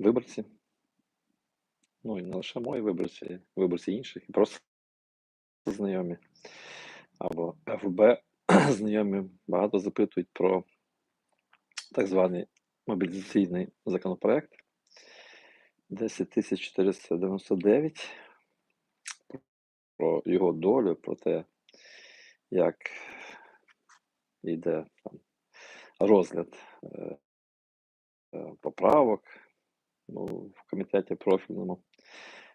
виборці. Ну і не лише мої виборці, виборці інших, і просто знайомі. Або ФБ знайомі багато запитують про так званий мобілізаційний законопроект 10499 про його долю, про те, як йде там розгляд е, е, поправок ну, в комітеті профільному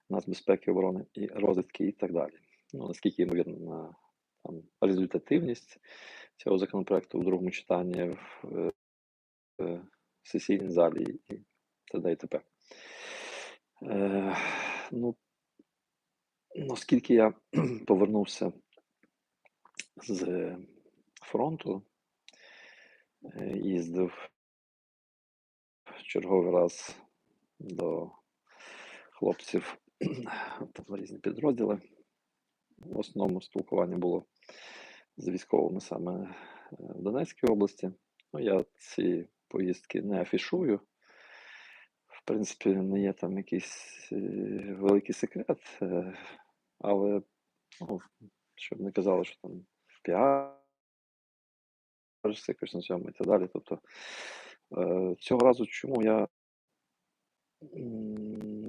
нацбезпеки оборони і розвідки і так далі. Ну, наскільки ймовірна там, результативність цього законопроекту в другому читанні в, в сесійній залі і т.д. і т.п. Е, ну, Оскільки я повернувся з фронту, е, їздив в черговий раз до хлопців в різні підрозділи. В основному спілкування було з військовими саме е, в Донецькій області. Ну, Я ці поїздки не афішую. В принципі, не є там якийсь е, великий секрет, але ну, щоб не казали, що там піар якось на цьому і так далі. Тобто е, цього разу, чому я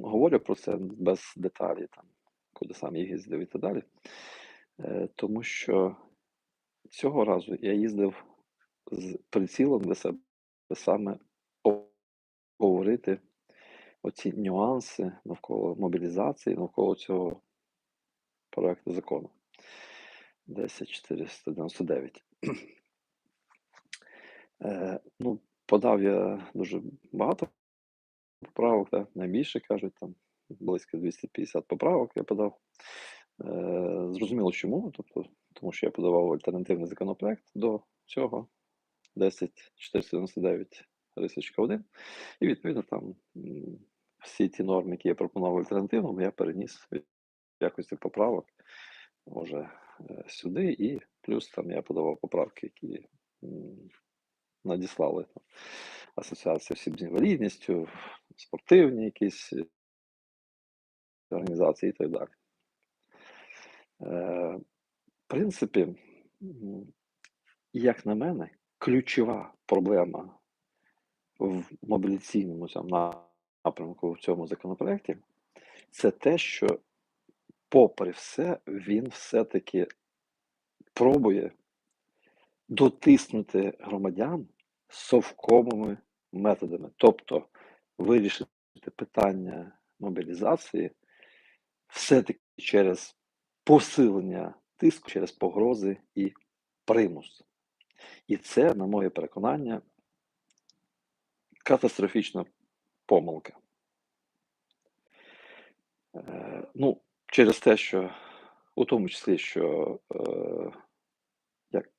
говорю про це без деталі, там, куди сам їздив і так далі, е, тому що цього разу я їздив з прицілом для себе саме говорити оці нюанси навколо мобілізації, навколо цього проекту закону. 10499. Е, ну, подав я дуже багато поправок, так, найбільше кажуть, там близько 250 поправок я подав. Е, зрозуміло чому, тобто, тому що я подавав альтернативний законопроект до цього 10499 рисочка 1. І відповідно там всі ті норми, які я пропонував альтернативному, я переніс в якості поправок може е, сюди, і плюс там я подавав поправки, які надіслали там, асоціація осіб з інвалідністю, спортивні якісь е, організації і так далі. Е, В принципі, як на мене, ключова проблема в мобілізаційному цьому напрямку в цьому законопроекті це те, що, попри все, він все-таки пробує дотиснути громадян совковими методами, тобто вирішити питання мобілізації все-таки через посилення тиску, через погрози і примус. І це, на моє переконання, катастрофічна помилка. Е, ну, через те, що у тому числі, що, е, як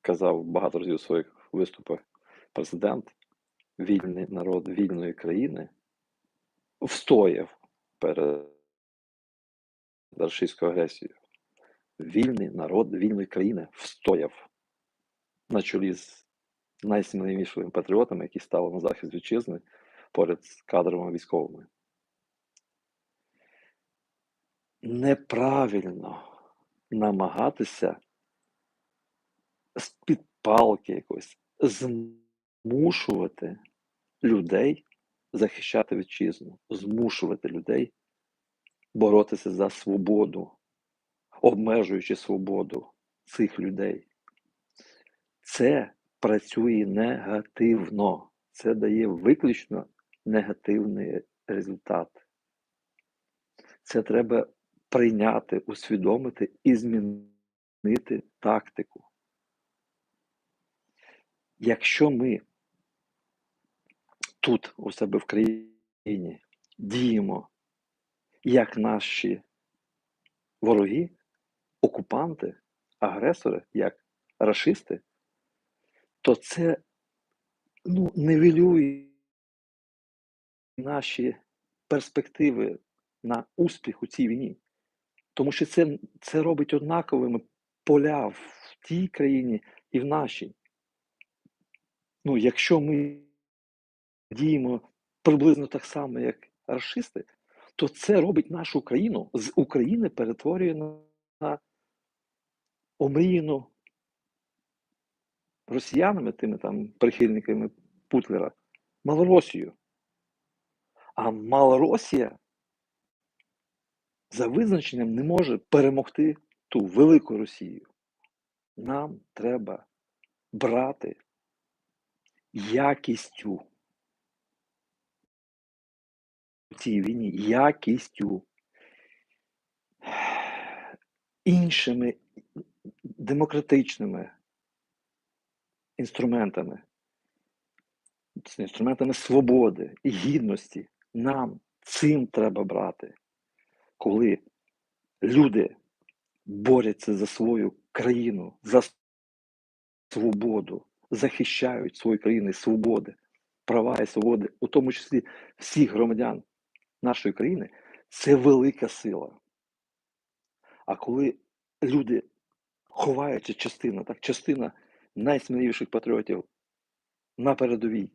казав багато разів у своїх виступах президент, вільний народ вільної країни встояв перед російською агресією. Вільний народ вільної країни встояв на чолі з найсміливішими патріотами, які стали на захист вітчизни поряд з кадровими військовими. Неправильно намагатися з-під палки якось змушувати людей захищати вітчизну, змушувати людей боротися за свободу, обмежуючи свободу цих людей. Це працює негативно, це дає виключно негативний результат. Це треба прийняти, усвідомити і змінити тактику. Якщо ми тут у себе в країні діємо як наші вороги, окупанти, агресори, як расисти, то це ну, невелює наші перспективи на успіх у цій війні. Тому що це це робить однаковими поля в тій країні і в нашій. Ну, Якщо ми діємо приблизно так само, як расисти, то це робить нашу країну з України перетворює на, омріяну росіянами, тими там прихильниками Путлера, Малоросію. А Малоросія за визначенням не може перемогти ту велику Росію. Нам треба брати якістю цій війні, якістю іншими демократичними інструментами, інструментами свободи і гідності. Нам цим треба брати, коли люди борються за свою країну, за свободу, захищають свою країну свободи, права і свободи, у тому числі всіх громадян нашої країни, це велика сила. А коли люди ховаються частина, так, частина найсміливіших патріотів на передовій,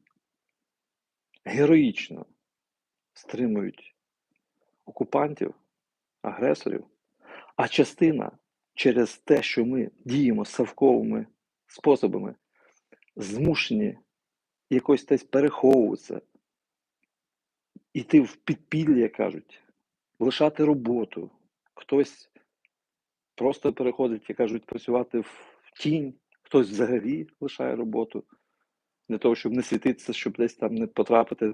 героїчно стримують окупантів, агресорів, а частина через те, що ми діємо совковими способами, змушені якось десь переховуватися, йти в підпілля, як кажуть, лишати роботу. Хтось просто переходить, як кажуть, працювати в тінь, хтось взагалі лишає роботу для того, щоб не світитися, щоб десь там не потрапити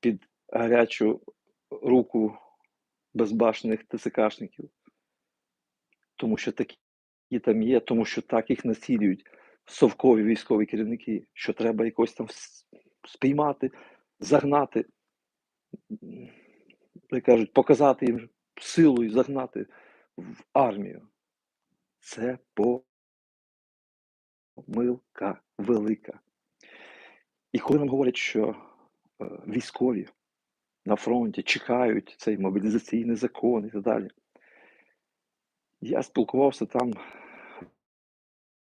під гарячу руку безбашених ТСКшників. Тому що такі там є, тому що так їх націлюють совкові військові керівники, що треба якось там спіймати, загнати, як кажуть, показати їм силу і загнати в армію. Це помилка велика. І коли нам говорять, що е, військові на фронті чекають цей мобілізаційний закон і так далі, я спілкувався там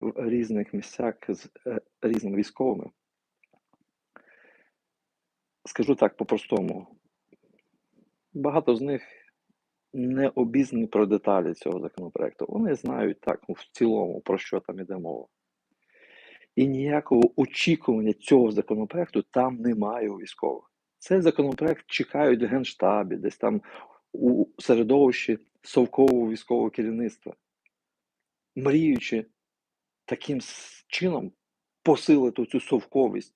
в різних місцях з е, різними військовими. Скажу так по-простому, багато з них не обізнані про деталі цього законопроекту. Вони знають так ну, в цілому, про що там іде мова. І ніякого очікування цього законопроекту там немає у військових. Цей законопроект чекають в Генштабі, десь там у середовищі совкового військового керівництва, мріючи таким чином посилити цю совковість,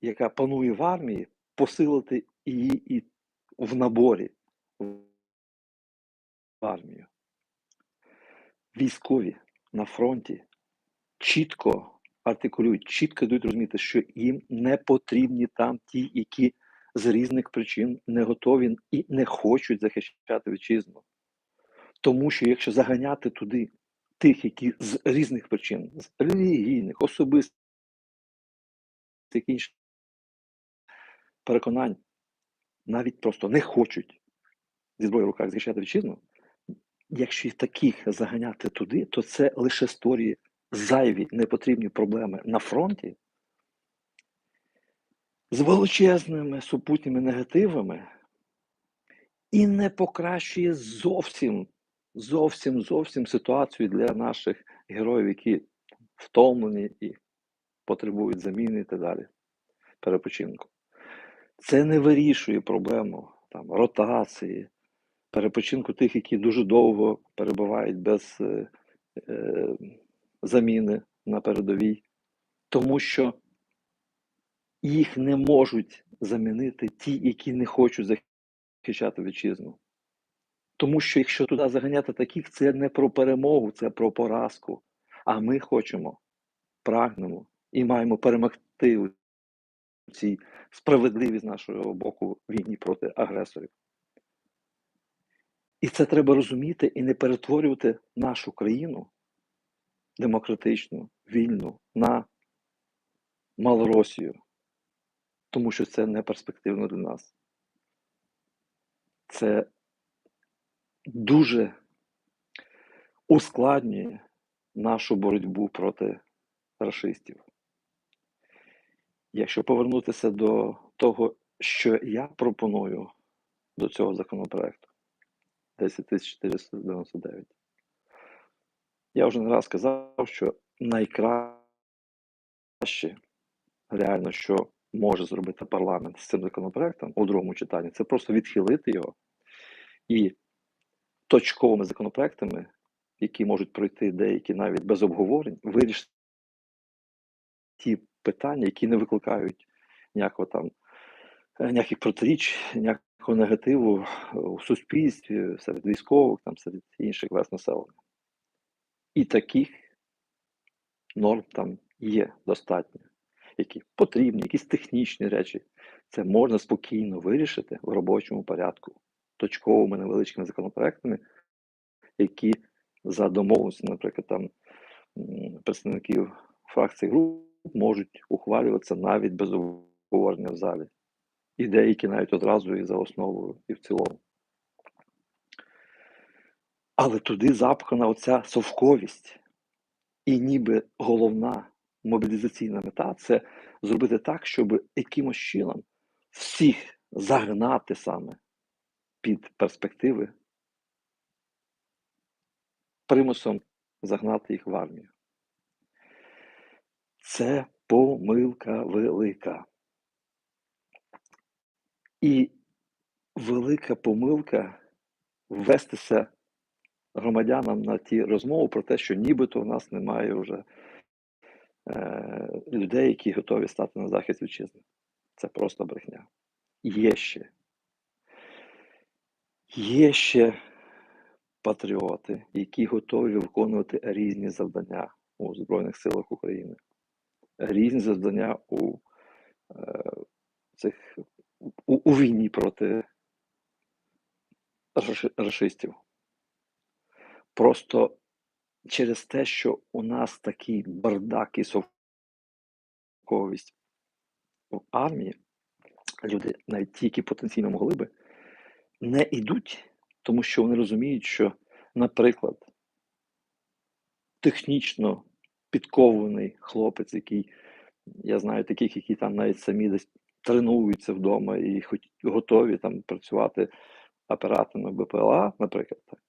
яка панує в армії, посилити її і в наборі в армію. Військові на фронті чітко артикулюють, чітко дають розуміти, що їм не потрібні там ті, які з різних причин не готові і не хочуть захищати вітчизну. Тому що якщо заганяти туди тих, які з різних причин, з релігійних, особистих інших переконань, навіть просто не хочуть зі зброєю в руках захищати вітчизну, якщо і таких заганяти туди, то це лише створює зайві непотрібні проблеми на фронті з величезними супутніми негативами і не покращує зовсім, зовсім, зовсім ситуацію для наших героїв, які втомлені і потребують заміни і так далі. Перепочинку. Це не вирішує проблему там, ротації, перепочинку тих, які дуже довго перебувають без е, е, заміни на передовій, тому що їх не можуть замінити ті, які не хочуть захищати вітчизну. Тому що якщо туди заганяти таких, це не про перемогу, це про поразку. А ми хочемо, прагнемо і маємо перемогти у цій справедливій з нашого боку війні проти агресорів. І це треба розуміти і не перетворювати нашу країну демократичну, вільну на Малоросію, тому що це не перспективно для нас. Це дуже ускладнює нашу боротьбу проти расистів. Якщо повернутися до того, що я пропоную до цього законопроекту 10499. Я вже не раз сказав, що найкраще реально, що може зробити парламент з цим законопроектом у другому читанні, це просто відхилити його і точковими законопроектами, які можуть пройти деякі навіть без обговорень, вирішити ті питання, які не викликають ніякого там е, ніяких протиріч, ніякого негативу у суспільстві, серед військових, там серед інших верст населення. І таких норм там є достатньо, які потрібні, якісь технічні речі. Це можна спокійно вирішити в робочому порядку, точковими невеличкими законопроектами, які за домовленістю, наприклад, там представників фракцій груп можуть ухвалюватися навіть без обговорення в залі. І деякі навіть одразу і за основу, і в цілому. Але туди запхана оця совковість. І ніби головна мобілізаційна мета це зробити так, щоб якимось чином всіх загнати саме під перспективи, примусом загнати їх в армію. Це помилка велика. І велика помилка ввестися громадянам на ті розмови про те, що нібито в нас немає вже е, людей, які готові стати на захист вітчизни. Це просто брехня. Є ще. Є ще патріоти, які готові виконувати різні завдання у Збройних силах України, різні завдання у е, цих у, у війні проти рашистів. Просто через те, що у нас такий бардак і совковість в армії, люди, навіть ті, які потенційно могли би, не йдуть, тому що вони розуміють, що, наприклад, технічно підкований хлопець, який, я знаю, таких, які там навіть самі десь тренуються вдома і хоч готові там працювати операторами БПЛА, наприклад, так,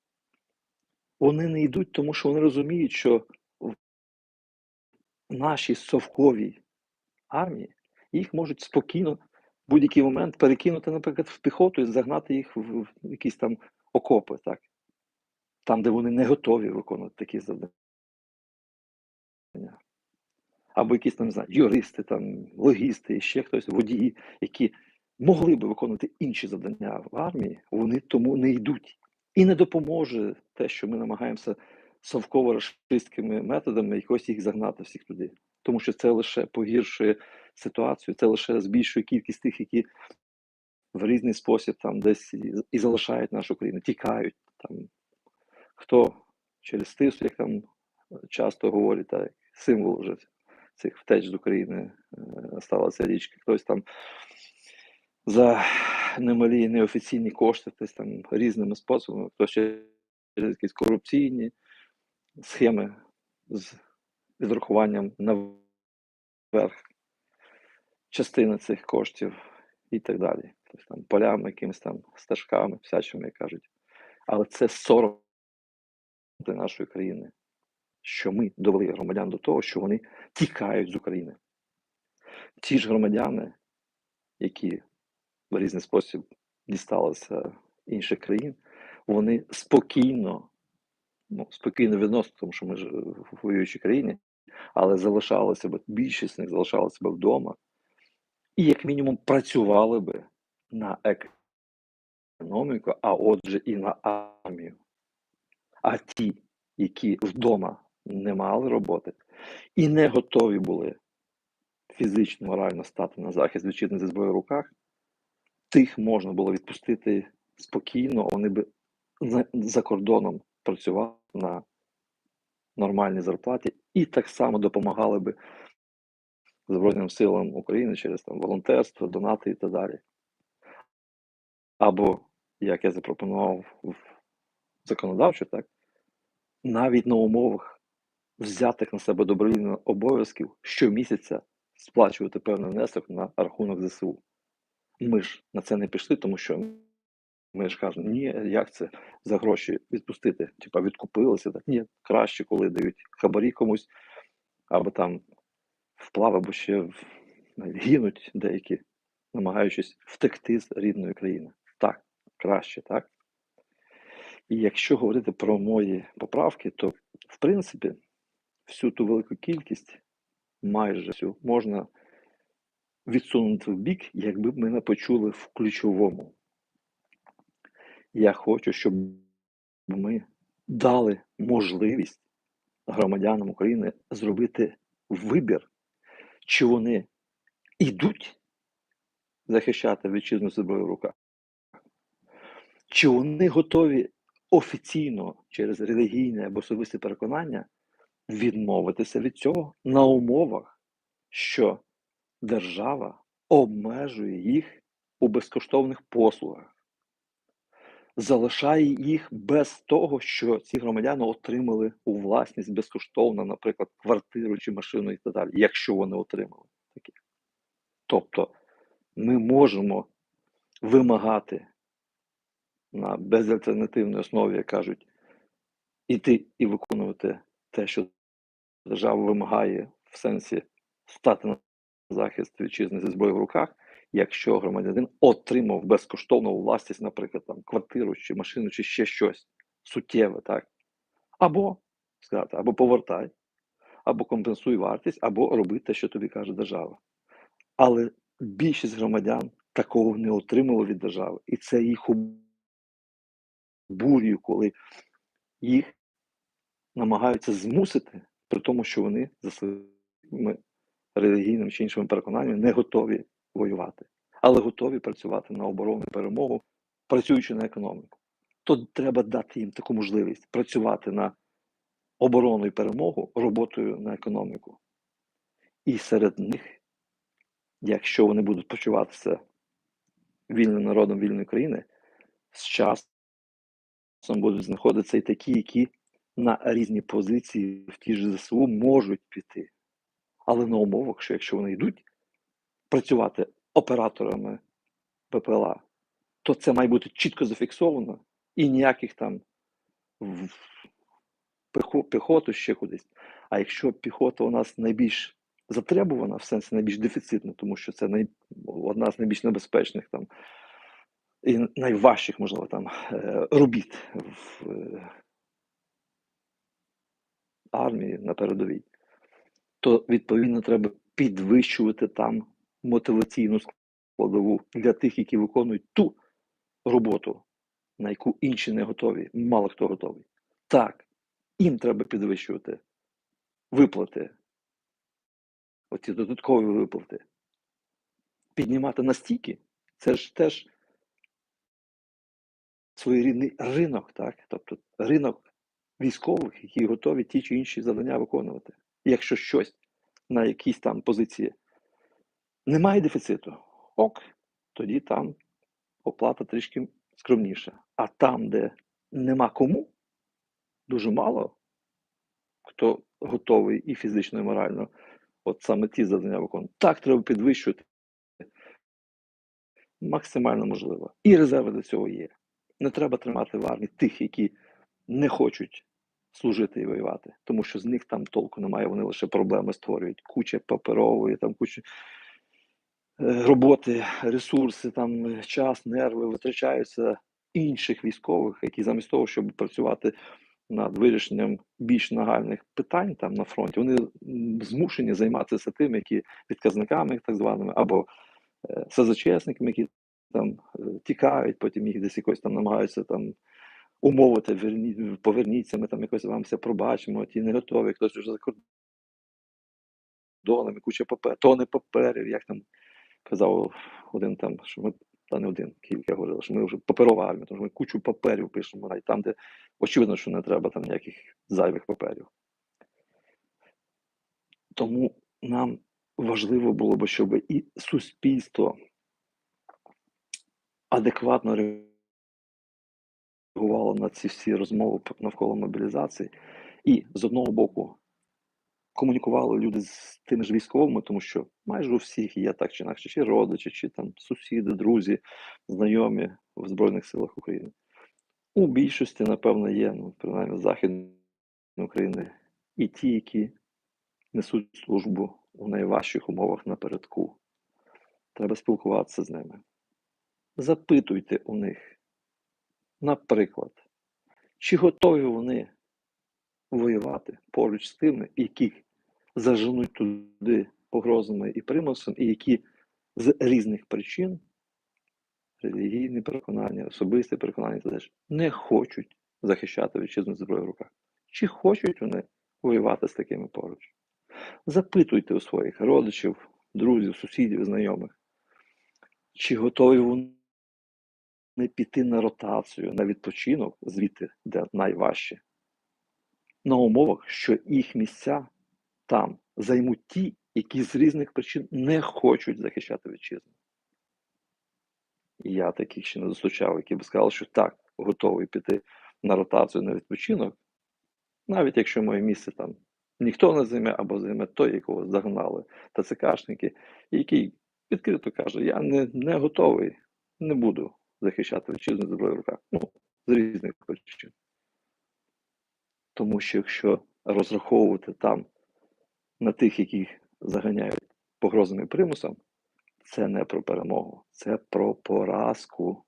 вони не йдуть, тому що вони розуміють, що в нашій совковій армії їх можуть спокійно в будь-який момент перекинути, наприклад, в піхоту і загнати їх в якісь там окопи, так? там, де вони не готові виконувати такі завдання. Або якісь там, не знаю, юристи, там, логісти, ще хтось, водії, які могли би виконувати інші завдання в армії, вони тому не йдуть. І не допоможе те, що ми намагаємося совково-рашистськими методами якось їх загнати всіх туди. Тому що це лише погіршує ситуацію, це лише збільшує кількість тих, які в різний спосіб там десь і залишають нашу країну, тікають там. Хто через тису, як там часто говорять, так, символ вже цих втеч з України е, сталася річка, хтось там за немалі неофіційні кошти, хтось там різними способами, хтось через якісь корупційні схеми з відрахуванням наверх частини цих коштів і так далі. Тобто там полями, якимись там стежками, всячими кажуть. Але це сором для нашої країни, що ми довели громадян до того, що вони тікають з України. Ті ж громадяни, які в різний спосіб дісталися інших країн, вони спокійно, ну, спокійно відносно, тому що ми ж в воюючій країні, але залишалися б, більшість з них залишалася б вдома, і, як мінімум, працювали би на економіку, а отже, і на армію. А ті, які вдома не мали роботи і не готові були фізично, морально стати на захист вітчизни зі зброєю в руках, тих можна було відпустити спокійно, вони б за кордоном працювали на нормальній зарплаті і так само допомагали би Збройним силам України через там волонтерство, донати і так далі. Або, як я запропонував в законодавчо, так, навіть на умовах взятих на себе добровільних обов'язків щомісяця сплачувати певний внесок на рахунок ЗСУ. ми ж на це не пішли, тому що ми ж кажемо, ні, як це за гроші відпустити? Типа відкупилися. Так ні, краще, коли дають хабарі комусь, або там вплав, або ще гинуть деякі, намагаючись втекти з рідної країни. Так, краще, так? І якщо говорити про мої поправки, то в принципі всю ту велику кількість, майже всю, можна відсунути в бік, якби ми не почули в ключовому. Я хочу, щоб ми дали можливість громадянам України зробити вибір, чи вони йдуть захищати вітчизну зброю в руках, чи вони готові офіційно через релігійне або особисте переконання відмовитися від цього на умовах, що держава обмежує їх у безкоштовних послугах, залишає їх без того, що ці громадяни отримали у власність безкоштовно, наприклад, квартиру чи машину і так далі, якщо вони отримали таке. Тобто ми можемо вимагати на безальтернативній основі, як кажуть, іти і виконувати те, що держава вимагає в сенсі стати на захист вітчизни зі зброєю в руках, якщо громадянин отримав безкоштовну власність, наприклад, там квартиру чи машину, чи ще щось суттєве, так? Або сказати, або повертай, або компенсуй вартість, або роби те, що тобі каже держава. Але більшість громадян такого не отримало від держави, і це їх обурює, коли їх намагаються змусити, при тому, що вони за своїми релігійними чи іншими переконаннями не готові воювати, але готові працювати на оборону і перемогу, працюючи на економіку. То треба дати їм таку можливість працювати на оборону і перемогу роботою на економіку. І серед них, якщо вони будуть почуватися вільним народом вільної країни, з часом будуть знаходитися і такі, які на різні позиції в ті ж ЗСУ можуть піти. Але на умовах, що якщо вони йдуть працювати операторами ППЛА, то це має бути чітко зафіксовано і ніяких там піхоту ще кудись. А якщо піхота у нас найбільш затребувана, в сенсі найбільш дефіцитна, тому що це най... одна з найбільш небезпечних там і найважчих, можливо, там е, робіт в е, армії на передовій, то відповідно треба підвищувати там мотиваційну складову для тих, які виконують ту роботу, на яку інші не готові. Мало хто готовий. Так, їм треба підвищувати виплати, оці додаткові виплати. Піднімати настільки, це ж теж своєрідний ринок, так? Тобто ринок військових, які готові ті чи інші завдання виконувати. Якщо щось на якійсь там позиції немає дефіциту, ок, тоді там оплата трішки скромніша. А там, де нема кому, дуже мало хто готовий і фізично, і морально, от саме ті завдання виконувати. Так, треба підвищувати максимально можливо. І резерви до цього є. Не треба тримати в армії тих, які не хочуть служити і воювати, тому що з них там толку немає, вони лише проблеми створюють. Куча паперової, там куча е, роботи, ресурси, там час, нерви витрачаються інших військових, які замість того, щоб працювати над вирішенням більш нагальних питань там на фронті, вони змушені займатися тим, які відказниками, так званими, або е, СЗЧСниками, які там е, тікають, потім їх десь якось там намагаються там умовити, верні, поверніться, ми там якось вам все пробачимо, ті не готові, хтось вже за кордонами, куча паперів, тони паперів, як там казав один там, що ми, та не один, кілька говорили, що ми вже паперова армія, тому що ми кучу паперів пишемо, навіть там, де очевидно, що не треба там ніяких зайвих паперів. Тому нам важливо було б, щоб і суспільство адекватно реагувало на ці всі розмови навколо мобілізації, і з одного боку комунікували люди з тими ж військовими, тому що майже у всіх є так чи інакше, чи родичі, чи там сусіди, друзі, знайомі в Збройних силах України. У більшості, напевно, є, ну, принаймні, Західної України, і ті, які несуть службу у найважчих умовах напередку. Треба спілкуватися з ними. Запитуйте у них, наприклад, чи готові вони воювати поруч з тими, яких заженуть туди погрозами і примусом, і які з різних причин, релігійні переконання, особисті переконання, теж, не хочуть захищати вітчизну зброю в руках. Чи хочуть вони воювати з такими поруч? Запитуйте у своїх родичів, друзів, сусідів, знайомих, чи готові вони піти на ротацію, на відпочинок, звідти, де найважче, на умовах, що їх місця там займуть ті, які з різних причин не хочуть захищати вітчизну. Я таких ще не зустрічав, які б сказали, що так, готовий піти на ротацію на відпочинок, навіть якщо моє місце там ніхто не займе або займе той, якого загнали ТЦКшники, який відкрито каже: Я не, не готовий, не буду захищати вітчизну зброю в руках. Ну, з різних причин. Тому що якщо розраховувати там на тих, яких заганяють погрозами примусом, це не про перемогу, це про поразку.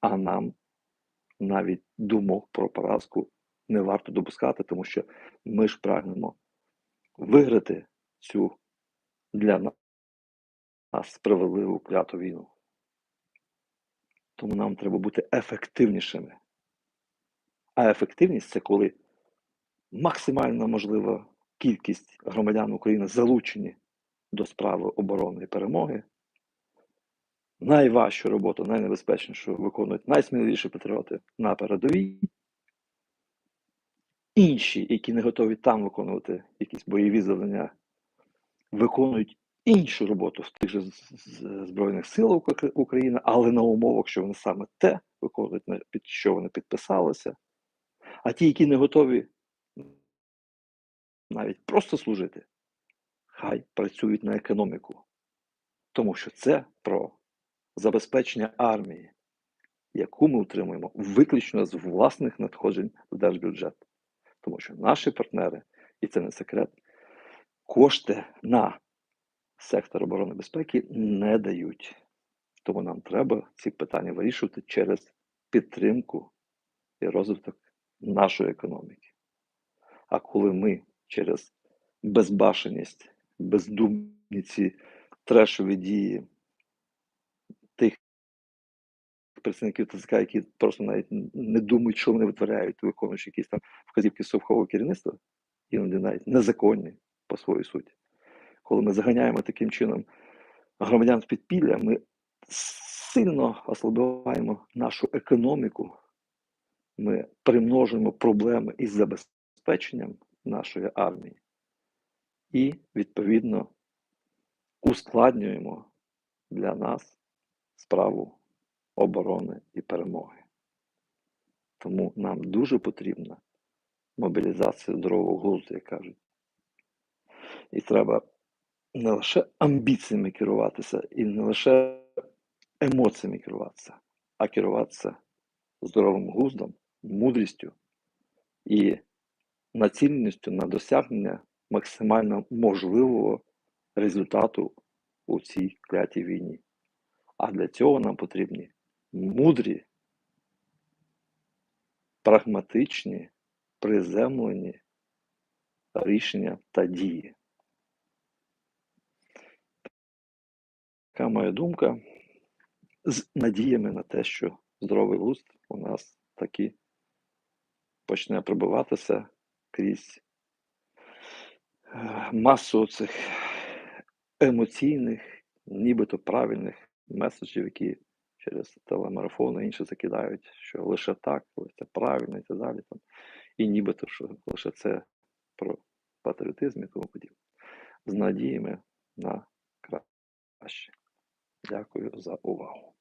А нам навіть думок про поразку не варто допускати, тому що ми ж прагнемо виграти цю для нас справедливу кляту війну. Тому нам треба бути ефективнішими. А ефективність це коли максимально можлива кількість громадян України залучені до справи оборони і перемоги. Найважчу роботу, найнебезпечнішу виконують найсміливіші патріоти на передовій. Інші, які не готові там виконувати якісь бойові завдання, виконують іншу роботу в тих же Збройних силах України, але на умовах, що вони саме те виконують, під що вони підписалися. А ті, які не готові навіть просто служити, хай працюють на економіку. Тому що це про забезпечення армії, яку ми утримуємо виключно з власних надходжень в держбюджет. Тому що наші партнери, і це не секрет, кошти на сектор оборони безпеки не дають. Тому нам треба ці питання вирішувати через підтримку і розвиток нашої економіки. А коли ми через безбашеність, бездумні ці трешові дії тих представників ТЦК, які просто навіть не думають, що вони витворяють, виконуючи якісь там вказівки совкового керівництва, іноді навіть незаконні по своїй суті. Коли ми заганяємо таким чином громадян в підпілля, ми сильно ослабляємо нашу економіку, ми примножуємо проблеми із забезпеченням нашої армії і, відповідно, ускладнюємо для нас справу оборони і перемоги. Тому нам дуже потрібна мобілізація здорового глузду, як кажуть. І треба не лише амбіціями керуватися, і не лише емоціями керуватися, а керуватися здоровим глуздом, мудрістю і націленістю на досягнення максимально можливого результату у цій клятій війні. А для цього нам потрібні мудрі, прагматичні, приземлені рішення та дії. Така моя думка з надіями на те, що здоровий глузд у нас таки почне пробиватися крізь е, масу цих емоційних, нібито правильних меседжів, які через телемарафони і інше закидають, що лише так, лише правильно і так далі. Там. І нібито що лише це про патріотизм і тому подібне. З надіями на краще. Дякую за увагу.